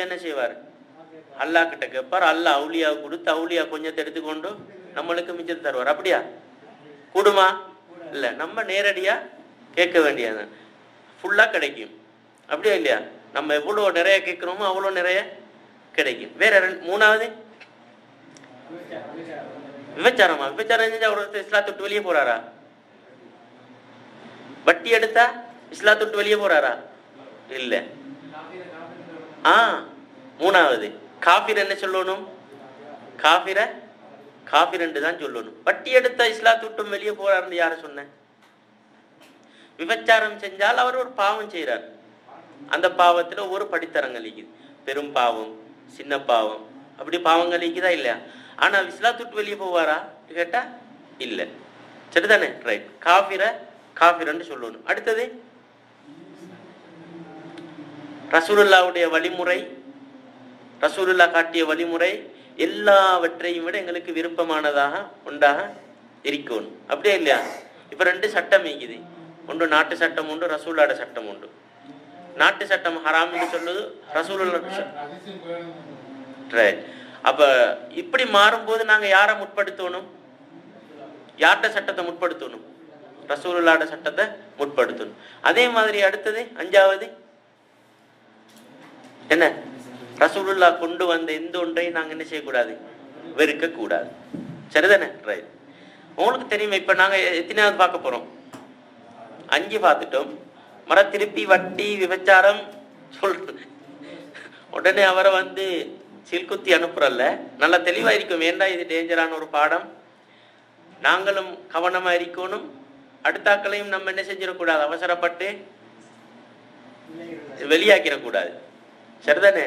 என்ன செய்வார்? அல்லாஹ் கிட்ட கேட்பார். அல்லாஹ் அவுளியா கொடுத்து அவுளியா கொஞ்சத்தை எடுத்துக்கொண்டு நம்மளுக்கு மிச்சத்தை தருவார். அப்படியா? கூடுமா? இல்ல நம்ம நேரடியா கேட்க வேண்டியது. ஃபுல்லா கிடைக்கும். அப்படியா இல்லையா? நம்ம எவ்வளவு நிறைய கேட்கிறோமோ அவ்வளவு நிறைய கிடைக்கும். வேற மூணாவது? விபச்சாரமா? விபச்சாரம் செஞ்சா ஒருத்தர் விட்டு வெளியே போறாரா? வட்டி எடுத்தா இஸ்லா விட்டு வெளியே போறாரா? இல்ல. ஆ. மூணாவது காஃபிர் என்ன சொல்லணும்? காஃபிர காஃபிர் என்று தான் சொல்லணும். வட்டி எடுத்த இஸ்லாத்தை வெளியே போறாருன்னு யார சொன்ன? விபச்சாரம் செஞ்சால் அவர் ஒரு பாவம் செய்கிறார் அந்த பாவத்துல ஒரு படித்தரங்கள் இருக்குது பெரும் பாவம் சின்ன பாவம். அப்படி பாவங்கள் இருக்குதா இல்லையா? ஆனா இஸ்லாத்தை விட்டு வெளியே போவாரா? கேட்டா இல்ல. சரிதானே? ரைட் காஃபிர காஃபிரன்னு சொல்லணும். அடுத்தது ரசூலுல்லாவுடைய வழிமுறை ரசூலுல்லா காட்டிய வழிமுறை எல்லாவற்றையும் விட எங்களுக்கு விருப்பமானதாக உண்டாக இருக்கணும். அப்படியே இல்லையா? இப்ப ரெண்டு சட்டம் இருக்குது ஒன்று நாட்டு சட்டம் உண்டு ரசூலாட சட்டம் உண்டு. நாட்டு சட்டம் ஹராம்னு சொல்லுது ரசூலுல்லா ரைட் அப்ப இப்படி மாறும்போது நாங்க யாரை முற்படுத்தணும்? யார்கிட்ட சட்டத்தை முற்படுத்தணும்? ரசூலுல்லாட சட்டத்தை முற்படுத்தணும். அதே மாதிரி அடுத்தது அஞ்சாவது என்ன? ரசூலுல்லா கொண்டு வந்த எந்த ஒன்றையும் நாங்க என்ன செய்யக்கூடாது? வெறுக்க கூடாது சரிதானே? ரைட் உங்களுக்கு தெரியுமா இப்ப நாங்க எத்தனையாவது பார்க்க போறோம்? அஞ்சு பார்த்துட்டோம். மர திருப்பி வட்டி விபச்சாரம் சொல்றது உடனே அவரை வந்து சில்குத்தி அனுப்புறல்ல? நல்லா தெளிவா இருக்கும். ஏண்டா இது டேஞ்சரான ஒரு பாடம்? நாங்களும் கவனமா இருக்கணும். அடுத்தாக்களையும் நம்ம என்ன செஞ்சிடக்கூடாது? அவசரப்பட்டு வெளியாக்கிடக்கூடாது. சரிதானே?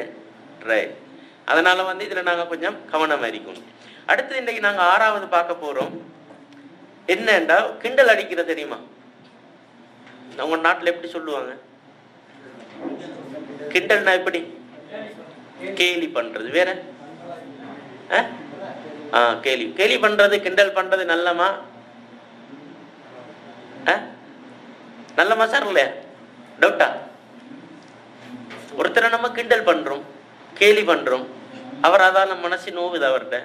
ரைட் அதனால வந்து இதுல நாங்க கொஞ்சம் கவனம் இருக்கணும் அடுத்து இன்னைக்கு நாங்க ஆறாவது பார்க்க போறோம். என்னண்டா கிண்டல் அடிக்கிற தெரியுமா? உங்க நாட்டுல எப்படி சொல்லுவாங்க? கிண்டல்னா எப்படி? கேலி பண்றது. வேற? ஆ? ஆ கேலி. கேலி பண்றது கிண்டல் பண்றது நல்லமா? ஆ? நல்லமா சார் இல்லையா டவுட்டா ஒருத்தரை நம்ம கிண்டல் பண்றோம். கேலி பண்ணுறோம் அவர் அதால மனசு நோவுது அவர்கிட்ட.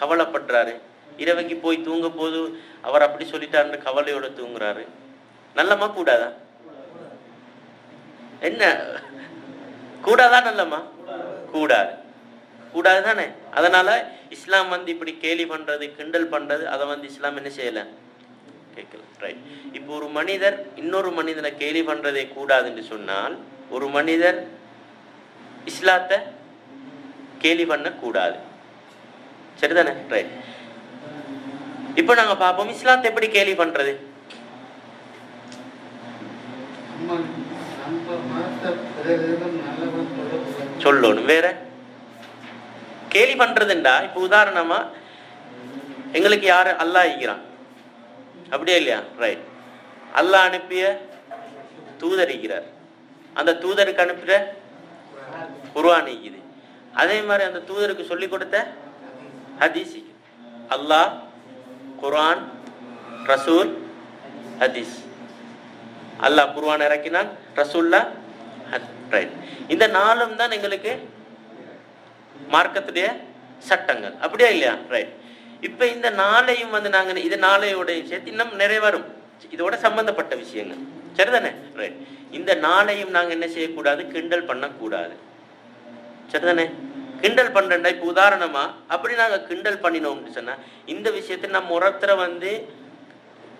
கவலைப்படுறாரு. இரவைக்கு போய் தூங்க போது அவர் அப்படி சொல்லிட்டாருன்னு கவலையோட தூங்குறாரு. நல்லமா கூடாதா? என்ன? கூடாதா நல்லம்மா கூடாது. கூடாது தானே? அதனால இஸ்லாம் வந்து இப்படி கேலி பண்றது கிண்டல் பண்றது அதை வந்து இஸ்லாம் என்ன செய்யல? கேட்கல. ரைட் இப்போ ஒரு மனிதர் இன்னொரு மனிதனை கேலி பண்றதே கூடாதுன்னு சொன்னால் ஒரு மனிதர் இஸ்லாத்தை கேலி பண்ணக்கூடாது. சரிதானே? ரைட் இப்போ நாங்க பார்ப்போம். இஸ்லாத்தை எப்படி கேலி பண்றது? சொல்லணும். வேற? கேலி பண்றதுண்டா? இப்ப உதாரணமா எங்களுக்கு யாரு? அல்லா இருக்கிறான் அப்படியே இல்லையா? ரைட் அல்லாஹ் அனுப்பிய தூதர் இருக்கிறார் அந்த தூதருக்கு அனுப்புற குர்வான் இருக்குது அதே மாதிரி அந்த தூதருக்கு சொல்லி கொடுத்த ஹதீஸ் அல்லாஹ் குர்ஆன் ரசூல் ஹதீஸ். அல்லாஹ் குர்வான் இறக்கினான் ரசூல்லா ரைட் இந்த நாளும் தான் எங்களுக்கு மார்க்கத்துடைய சட்டங்கள். அப்படியா இல்லையா? ரைட் இப்ப இந்த நாளையும் வந்து நாங்க இது நாளையோட சேர்த்து இன்னும் நிறைய வரும். இதோட சம்பந்தப்பட்ட விஷயங்கள். சரிதானே? ரைட் இந்த நாளையும் நாங்க என்ன செய்யக்கூடாது? கிண்டல் பண்ணக்கூடாது. சரிதானே? கிண்டல் பண்றேன்டா இப்போ உதாரணமா அப்படி நாங்கள் கிண்டல் பண்ணினோம்னு சொன்னா இந்த விஷயத்தை நம்ம ஒருத்தரை வந்து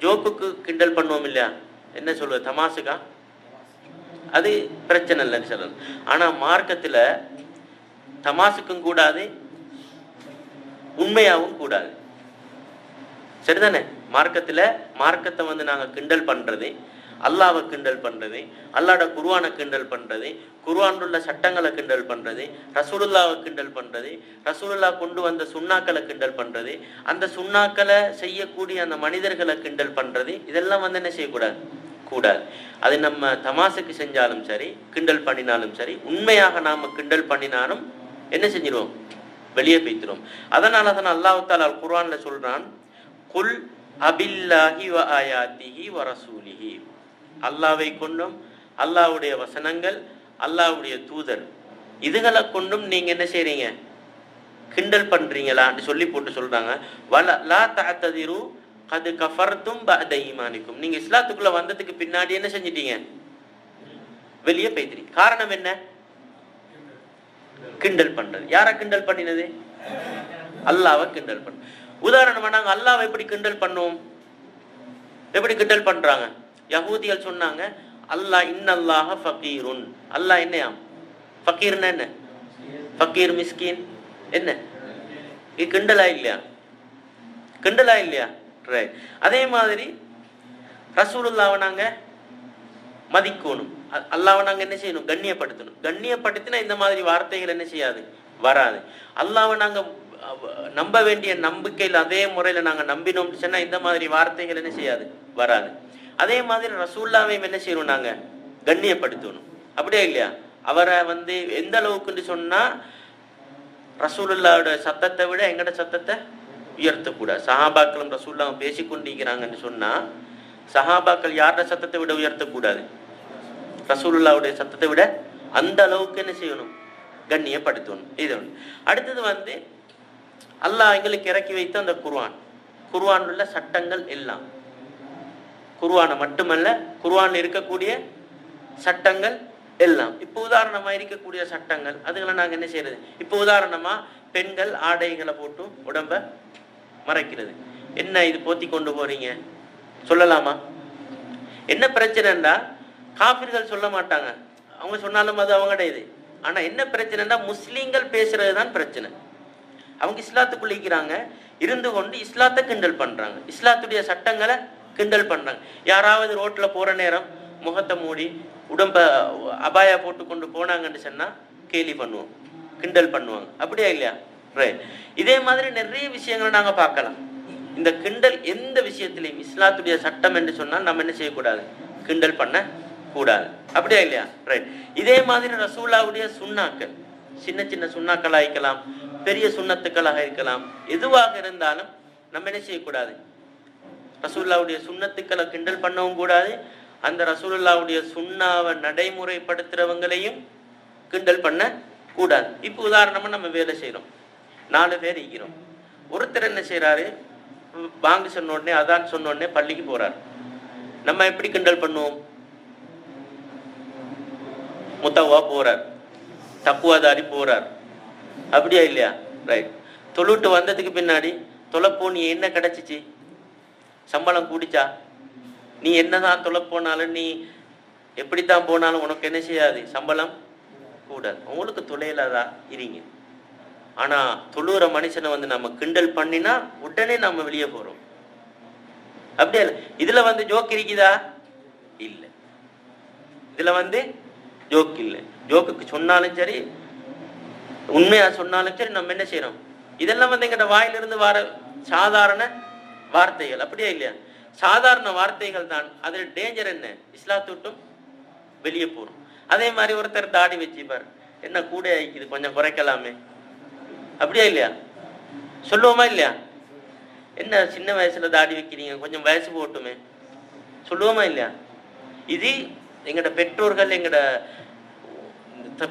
ஜோக்குக்கு கிண்டல் பண்ணுவோம் இல்லையா? என்ன சொல்லுவது தமாசுக்கா அது பிரச்சனை இல்லைன்னு சொல்லணும். ஆனா மார்க்கத்துல தமாசுக்கும் கூடாது உண்மையாகவும் கூடாது. சரிதானே? மார்க்கத்துல மார்க்கத்தை வந்து நாங்கள் கிண்டல் பண்றது அல்லாவை கிண்டல் பண்ணுறது அல்லாட குருவானை கிண்டல் பண்ணுறது குருவானுள்ள உள்ள சட்டங்களை கிண்டல் பண்ணுறது ரசூலுல்லாவை கிண்டல் பண்ணுறது ரசூலுல்லா கொண்டு வந்த சுண்ணாக்களை கிண்டல் பண்ணுறது அந்த சுண்ணாக்களை செய்யக்கூடிய அந்த மனிதர்களை கிண்டல் பண்ணுறது இதெல்லாம் வந்து என்ன செய்யக்கூடாது? கூடாது. அது நம்ம தமாசுக்கு செஞ்சாலும் சரி கிண்டல் பண்ணினாலும் சரி உண்மையாக நாம் கிண்டல் பண்ணினாலும் என்ன செஞ்சிருவோம்? வெளியே போய்த்திரும் அதனால தான் அல்லாஹால தாலா குர்ஆன்ல சொல்றான் குல் அபில்லாஹி வ ஆயாத்திஹி வ ரசூலிஹி. அல்லாவை கொண்டும் அல்லாஹ்வுடைய வசனங்கள் அல்லாஹ்வுடைய தூதர். இதுகளை கொண்டும் நீங்க என்ன செய்றீங்க? கிண்டல் பண்றீங்களான்னு சொல்லி போட்டு சொல்றாங்க. வல லா தஅத்ததிரு அது கஃபர்த்தும் பஅத ஈமானிக்கும். நீங்க இஸ்லாத்துக்குள்ள வந்ததுக்கு பின்னாடி என்ன செஞ்சிட்டீங்க? வெளியே போய்க்கிறீங்க காரணம் என்ன? கிண்டல் பண்றது. யாரை கிண்டல் பண்ணினது? அல்லாவை கிண்டல் பண்ண உதாரணமா நாங்க அல்லாவை எப்படி கிண்டல் பண்ணுவோம்? எப்படி கிண்டல் பண்றாங்க? யகூதிகள் சொன்னாங்க அல்லாஹ் இன்னல்லாஹ ஃபகீருன். அல்லாஹ் என்னையாம்? ஃபகீர்னா என்ன? ஃபகீர் மிஸ்கின். என்ன? இது கிண்டலா இல்லையா? கிண்டலா இல்லையா? ரைட் அதே மாதிரி ரசூலுல்லாவை நாங்க மதிக்கணும். அல்லாவை நாங்கள் நாங்க என்ன செய்யணும்? கண்ணியப்படுத்தணும். கண்ணியப்படுத்தினா இந்த மாதிரி வார்த்தைகள் என்ன செய்யாது? வராது. அல்லாவை நாங்க நம்ப வேண்டிய நம்பிக்கையில் அதே முறையில் நாங்க நம்பினோம் சொன்னா இந்த மாதிரி வார்த்தைகள் என்ன செய்யாது? வராது. அதே மாதிரி ரசூல்லாவையும் என்ன செய்யணும் நாங்க? கண்ணியப்படுத்தணும். அப்படியே இல்லையா? அவரை வந்து எந்த அளவுக்குன்னு சொன்னா ரசூலுல்லாவோட சத்தத்தை விட எங்கட சத்தத்தை? உயர்த்தக்கூடாது. சஹாபாக்களும் ரசூல்லாவும் பேசிக்கொண்டிருக்கிறாங்கன்னு சொன்னா சஹாபாக்கள் யாரோட சத்தத்தை விட உயர்த்தக்கூடாது? ரசூலுல்லாவுடைய சத்தத்தை விட அந்த அளவுக்கு என்ன செய்யணும்? கண்ணியப்படுத்தணும். இது ஒண்ணு. அடுத்தது வந்து அல்லாஹ் எங்களுக்கு இறக்கி வைத்த அந்த குர்வான் குர்வான் உள்ள சட்டங்கள் எல்லாம். குர்வானை மட்டுமல்ல குர்ஆன்ல இருக்கக்கூடிய சட்டங்கள் எல்லாம். இப்போ உதாரணமாக இருக்கக்கூடிய சட்டங்கள் அதுகளை நாங்கள் என்ன செய்யறது? இப்போ உதாரணமாக பெண்கள் ஆடைகளை போட்டு உடம்ப மறைக்கிறது. என்ன இது போத்தி கொண்டு போறீங்க? சொல்லலாமா? என்ன பிரச்சனைன்னா காபிர்கள் சொல்ல மாட்டாங்க. அவங்க சொன்னாலும் அது அவங்க இது. ஆனால் என்ன பிரச்சனைன்னா முஸ்லீம்கள் பேசுறது தான் பிரச்சனை. அவங்க இஸ்லாத்துக்குள்ளிக்கிறாங்க இருந்து கொண்டு இஸ்லாத்தை கிண்டல் பண்ணுறாங்க இஸ்லாத்துடைய சட்டங்களை கிண்டல் பண்றாங்க யாராவது ரோட்ல போற நேரம் முகத்தை மூடி உடம்ப அபாயா போட்டு கொண்டு போனாங்கன்னு சொன்னா கேலி பண்ணுவோம் கிண்டல் பண்ணுவாங்க. அப்படியா இல்லையா? ரைட் இதே மாதிரி நிறைய விஷயங்களை நாங்க பார்க்கலாம். இந்த கிண்டல் எந்த விஷயத்திலையும் இஸ்லாத்துடைய சட்டம் என்று சொன்னால் நம்ம என்ன செய்யக்கூடாது? கிண்டல் பண்ண கூடாது. அப்படியா இல்லையா? ரைட் இதே மாதிரி ரசூலாவுடைய சுண்ணாக்கள். சின்ன சின்ன சுண்ணாக்களாக இருக்கலாம் பெரிய சுண்ணத்துக்களாக இருக்கலாம். எதுவாக இருந்தாலும் நம்ம என்ன செய்யக்கூடாது? ரசூல்லாவுடைய சுண்ணத்துக்களை கிண்டல் பண்ணவும் கூடாது. அந்த ரசூலுல்லாவுடைய சுண்ணாவை நடைமுறைப்படுத்துறவங்களையும் கிண்டல் பண்ண கூடாது. இப்போ உதாரணமா நம்ம வேலை செய்கிறோம் நாலு பேர் இருக்கிறோம். ஒருத்தர் என்ன செய்கிறாரு வாங்க சொன்ன உடனே அதான் சொன்ன உடனே பள்ளிக்கு போறார். நம்ம எப்படி கிண்டல் பண்ணுவோம்? முத்தவா போறார். தக்குவாதாரி போறார். அப்படியா இல்லையா? ரைட் தொழுட்டு வந்ததுக்கு பின்னாடி தொலைப்போ நீ என்ன கிடைச்சிச்சு? சம்பளம் கூடிச்சா? நீ என்னதான் தொலை போனாலும் நீ எப்படித்தான் போனாலும் உனக்கு என்ன செய்யாது? சம்பளம் கூடாது. உங்களுக்கு தொலையிலாதா இருங்க. ஆனா தொழுற மனுஷனை வந்து நம்ம கிண்டல் பண்ணினா உடனே நம்ம வெளியே போறோம். அப்படியே இதுல வந்து ஜோக் இருக்குதா? இல்ல. இதுல வந்து ஜோக் இல்ல. ஜோக்குக்கு சொன்னாலும் சரி உண்மையா சொன்னாலும் சரி நம்ம என்ன செய்யறோம் இதெல்லாம் வந்து எங்கட வாயிலிருந்து வர சாதாரண வார்த்தைகள். அப்படியே இல்லையா? சாதாரண வார்த்தைகள் தான். அதில் டேஞ்சர் என்ன? இஸ்லாத்துட்டும் வெளியே போறோம் அதே மாதிரி ஒருத்தர் தாடி வச்சுப்பார் என்ன கூட ஆயிக்குது கொஞ்சம் குறைக்கலாமே. அப்படியா இல்லையா? சொல்லுவோமா இல்லையா? என்ன சின்ன வயசுல தாடி வைக்கிறீங்க கொஞ்சம் வயசு போட்டுமே சொல்லுவோமா இல்லையா? இது எங்கட பெற்றோர்கள் எங்கட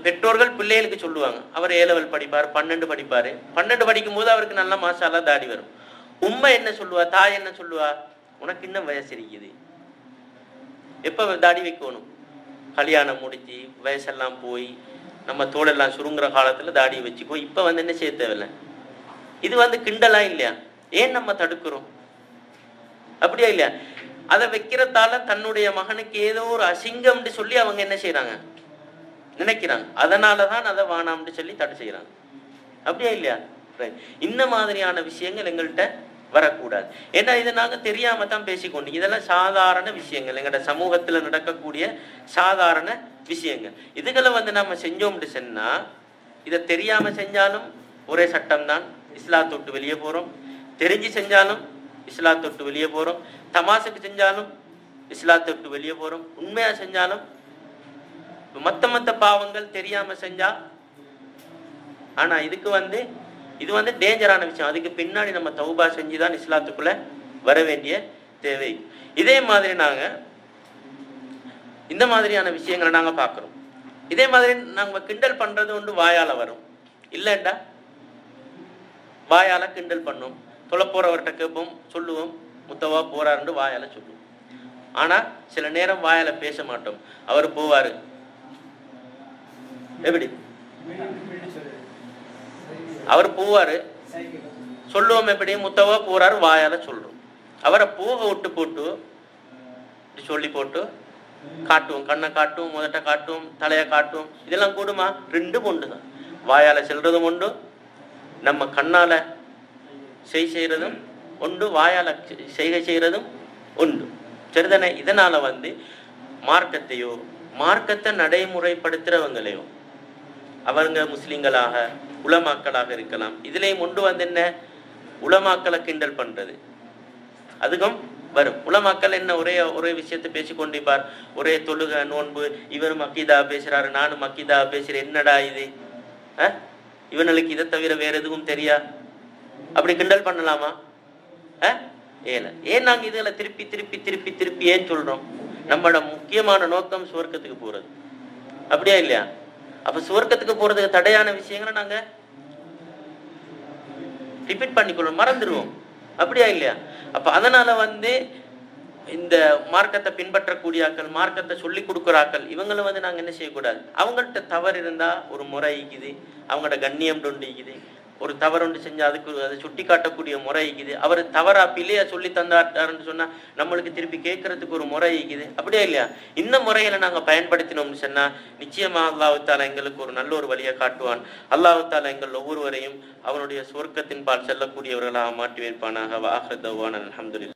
பெற்றோர்கள் பிள்ளைகளுக்கு சொல்லுவாங்க. அவர் ஏ லெவல் படிப்பார் பன்னெண்டு படிப்பாரு. பன்னெண்டு படிக்கும் போது அவருக்கு நல்லா மாசாலா தாடி வரும். உண்மை என்ன சொல்லுவா தாய் என்ன சொல்லுவா? உனக்கு இன்னும் வயசு இருக்குது. எப்ப தாடி வைக்கணும்? கல்யாணம் முடிச்சு வயசெல்லாம் போய் நம்ம தோலெல்லாம் சுருங்குற காலத்துல தாடியை வச்சுக்கோ. இப்ப வந்து என்ன செய்ய தேவையில்ல? இது வந்து கிண்டலா இல்லையா? ஏன் நம்ம தடுக்கிறோம்? அப்படியா இல்லையா? அதை வைக்கிறதால தன்னுடைய மகனுக்கு ஏதோ ஒரு அசிங்கம்னு சொல்லி அவங்க என்ன செய்யறாங்க நினைக்கிறாங்க. அதனாலதான் அதை வானாம்னு சொல்லி தடை செய்யறாங்க அப்படியா இல்லையா? இந்த மாதிரியான விஷயங்கள் எங்கள்கிட்ட வரக்கூடாது. ஏன்னா இதை நாங்கள் தெரியாம தான் பேசிக்கொண்டு இதெல்லாம் சாதாரண விஷயங்கள். எங்களோட சமூகத்தில் நடக்கக்கூடிய சாதாரண விஷயங்கள். இதுகளை வந்து நம்ம செஞ்சோம்னு சொன்னால் இதை தெரியாம செஞ்சாலும் ஒரே சட்டம் தான் இஸ்லாத்தை வெளியே போகிறோம் தெரிஞ்சு செஞ்சாலும் இஸ்லாத்தை தொட்டு வெளியே போகிறோம் தமாசுக்கு செஞ்சாலும் இஸ்லா தொட்டு வெளியே போகிறோம் உண்மையாக செஞ்சாலும் மொத்த மொத்த பாவங்கள் தெரியாமல் செஞ்சால் ஆனால் இதுக்கு வந்து இது வந்து டேஞ்சரான விஷயம். அதுக்கு பின்னாடி நம்ம தௌபா செஞ்சுதான் இஸ்லாத்துக்குள்ள வர வேண்டிய தேவை. இதே மாதிரி நாங்க இந்த மாதிரியான விஷயங்களை நாங்க பாக்குறோம் இதே மாதிரி நாங்க கிண்டல் பண்றது ஒன்று வாயால வரும். இல்லைண்டா? வாயால கிண்டல் பண்ணோம். தொலை போறவர்கிட்ட கேட்போம் சொல்லுவோம். முத்தவா போறாருன்னு வாயால சொல்லுவோம். ஆனா சில நேரம் வாயால பேச மாட்டோம். அவர் போவாரு. எப்படி? அவர் போவாரு. சொல்லுவோம் எப்படி? முத்தவா போறாரு வாயால சொல்றோம் அவரை போக விட்டு போட்டு சொல்லி போட்டு காட்டுவோம். கண்ணை காட்டும் முதட்ட காட்டும் தலையை காட்டும். இதெல்லாம் கூடுமா? ரெண்டும் உண்டு தான். வாயால செல்றதும் உண்டு நம்ம கண்ணால செய் செய்யறதும் உண்டு வாயால செய்கை செய்யறதும் உண்டு. சரிதானே? இதனால வந்து மார்க்கத்தையோ மார்க்கத்தை நடைமுறைப்படுத்துறவங்களையோ அவங்க முஸ்லீம்களாக உலமாக்களாக இருக்கலாம். இதுலேயும் கொண்டு வந்து என்ன? உலமாக்களை கிண்டல் பண்றது. அதுக்கும் வரும். உலமாக்கள் என்ன? ஒரே ஒரே விஷயத்தை பேசிக் கொண்டிருப்பார் ஒரே தொழுக நோன்பு இவர் மக்கீதா பேசுறாரு நானும் மக்கீதா பேசுறேன். என்னடா இது? இவனுக்கு இதை தவிர வேற எதுவும் தெரியா? அப்படி கிண்டல் பண்ணலாமா? அஹ்? ஏல. ஏன் நாங்க இதுல திருப்பி திருப்பி திருப்பி திருப்பி ஏன் சொல்றோம்? நம்மளோட முக்கியமான நோக்கம் சுவர்க்கத்துக்கு போறது. அப்படியா இல்லையா? அப்ப சுவர்க்கத்துக்கு போறதுக்கு தடையான விஷயங்களை நாங்க ரிப்பீட் பண்ணிக்கொள்ளும் மறந்துடுவோம் அப்படியா இல்லையா? அப்ப அதனால வந்து இந்த மார்க்கத்தை பின்பற்றக்கூடிய ஆக்கள் மார்க்கத்தை சொல்லி கொடுக்குற ஆக்கள் இவங்களை வந்து நாங்க என்ன செய்யக்கூடாது? அவங்கள்ட்ட தவறு இருந்தா ஒரு முறை இருக்குது அவங்கள்ட்ட கண்ணியம் டொண்டு இருக்குது ஒரு தவறு ஒன்று செஞ்சா அதுக்கு அதை சுட்டி காட்டக்கூடிய முறை இருக்குது. அவர் தவறா பிள்ளையா சொல்லி தந்தாட்டாருன்னு சொன்னா நம்மளுக்கு திருப்பி கேட்கறதுக்கு ஒரு முறை இருக்குது. அப்படியே இல்லையா? இந்த முறைகளை நாங்க பயன்படுத்தினோம்னு சொன்னா நிச்சயமா அல்லாஹால எங்களுக்கு ஒரு நல்ல ஒரு வழியை காட்டுவான். அல்லாஹால எங்கள் ஒவ்வொருவரையும் அவனுடைய சொர்க்கத்தின் பால் செல்லக்கூடியவர்களாக மாற்றி வைப்பானாக. வாஹதவான் அல்ஹம்துலில்லாஹ்.